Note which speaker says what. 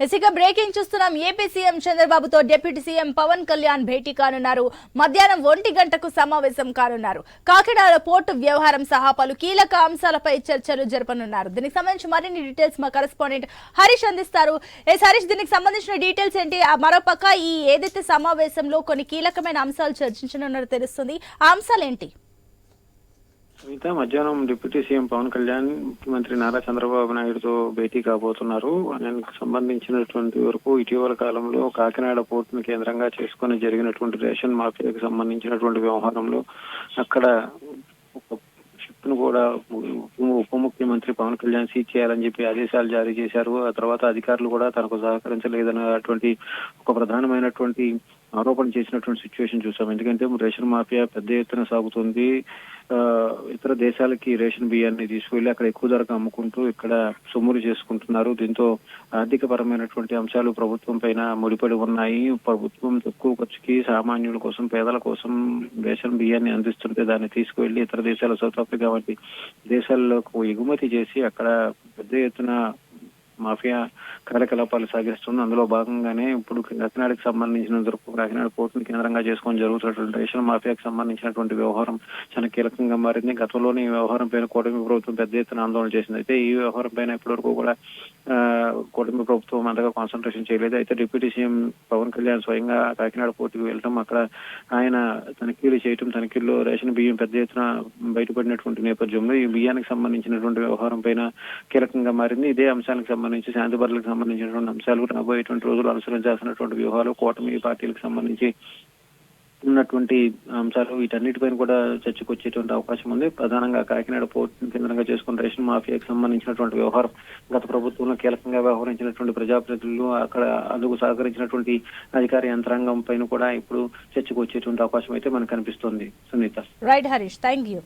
Speaker 1: ఇక బ్రేకింగ్ చూస్తున్నాం. AP CM చంద్రబాబుతో డిప్యూటీ సీఎం పవన్ కళ్యాణ్ భేటీ కానున్నారు. మధ్యాహ్నం ఒంటి గంటకు సమావేశం కానున్నారు. కాకినాడ పోర్టు వ్యవహారం సహా పలు కీలక అంశాలపై చర్చలు జరపనున్నారు. దీనికి సంబంధించి మరిన్ని డీటెయిల్స్ మా కరెస్పాండెంట్ హరీష్ అందిస్తారు. ఎస్ హరీష్ దీనికి సంబంధించిన డీటెయిల్స్ ఏంటి? ఆ మరోపక్క ఈ ఏదైతే సమావేశంలో కొన్ని కీలకమైన అంశాలు చర్చించనున్నారో తెలుస్తుంది. ఆ అంశాలు ఏంటి
Speaker 2: మిగతా మధ్యాహ్నం డిప్యూటీ సీఎం పవన్ కళ్యాణ్ ముఖ్యమంత్రి నారా చంద్రబాబు నాయుడుతో భేటీ కాబోతున్నారు. దానికి సంబంధించినటువంటి వరకు ఇటీవల కాలంలో కాకినాడ పోర్టును కేంద్రంగా చేసుకుని జరిగినటువంటి రేషన్ మాఫియాకి సంబంధించినటువంటి వ్యవహారంలో అక్కడ షిప్ను కూడా ఉప ముఖ్యమంత్రి పవన్ కళ్యాణ్ సీజ్ చేయాలని చెప్పి ఆదేశాలు జారీ చేశారు. ఆ తర్వాత అధికారులు కూడా తనకు సహకరించలేదన్నటువంటి ఒక ప్రధానమైనటువంటి ఆరోపణ చేసినటువంటి సిచ్యువేషన్ చూసాం. ఎందుకంటే రేషన్ మాఫియా పెద్ద ఎత్తున సాగుతుంది. ఆ, ఇతర దేశాలకి రేషన్ బియ్యాన్ని తీసుకువెళ్ళి అక్కడ ఎక్కువ ధరకు అమ్ముకుంటూ ఇక్కడ సొమ్ములు చేసుకుంటున్నారు. దీంతో ఆర్థిక పరమైనటువంటి అంశాలు ప్రభుత్వం పైన ముడిపడి ఉన్నాయి. ప్రభుత్వం తక్కువ ఖర్చుకి సామాన్యుల కోసం పేదల కోసం రేషన్ బియ్యాన్ని అందిస్తుంటే దాన్ని తీసుకువెళ్ళి ఇతర దేశాలు సౌత్ ఆఫ్రికా వంటి దేశాల్లోకి ఎగుమతి చేసి అక్కడ పెద్ద ఎత్తున మాఫియా కార్యకలాపాలు సాగిస్తుంది అందులో భాగంగానే ఇప్పుడు కాకినాడకి సంబంధించిన వరకు కాకినాడ కోర్టును కేంద్రంగా చేసుకొని జరుగుతున్నటువంటి రేషన్ మాఫియాకి సంబంధించినటువంటి వ్యవహారం చాలా కీలకంగా మారింది. గతంలోనే ఈ వ్యవహారం పైన కూటమి ప్రభుత్వం పెద్ద ఎత్తున ఆందోళన చేసింది. అయితే ఈ వ్యవహారం పైన ఇప్పటివరకు కూడా కూటమి ప్రభుత్వం అంతగా కాన్సన్ట్రేషన్ చేయలేదు. అయితే డిప్యూటీ సీఎం పవన్ కళ్యాణ్ స్వయంగా కాకినాడ పోర్టుకు వెళ్ళటం అక్కడ ఆయన తనిఖీలు చేయటం తనిఖీల్లో రేషన్ బియ్యం పెద్ద ఎత్తున బయటపడినటువంటి నేపథ్యంలో ఈ బియ్యానికి సంబంధించినటువంటి వ్యవహారం పైన కీలకంగా మారింది. ఇదే అంశానికి సంబంధించి శాంతి భద్రతలకు సంబంధించినటువంటి అంశాలు రాబోయేటువంటి రోజులు అనుసరించాల్సినటువంటి వ్యూహాలు కూటమి పార్టీలకు సంబంధించి ఉన్నటువంటి అంశాలు వీటన్నిటిపైన కూడా చర్చకొచ్చేటువంటి అవకాశం ఉంది. ప్రధానంగా కాకినాడ పోర్టు కేంద్రంగా చేసుకున్న రేషన్ మాఫియాకి సంబంధించినటువంటి వ్యవహారం గత ప్రభుత్వంలో కీలకంగా వ్యవహరించినటువంటి ప్రజాప్రతినిధులు అక్కడ అందుకు సహకరించినటువంటి అధికార యంత్రాంగం పైన కూడా ఇప్పుడు చర్చకు వచ్చేటువంటి అవకాశం అయితే మనకు కనిపిస్తుంది. Sunitha.
Speaker 1: Right Harish. Thank you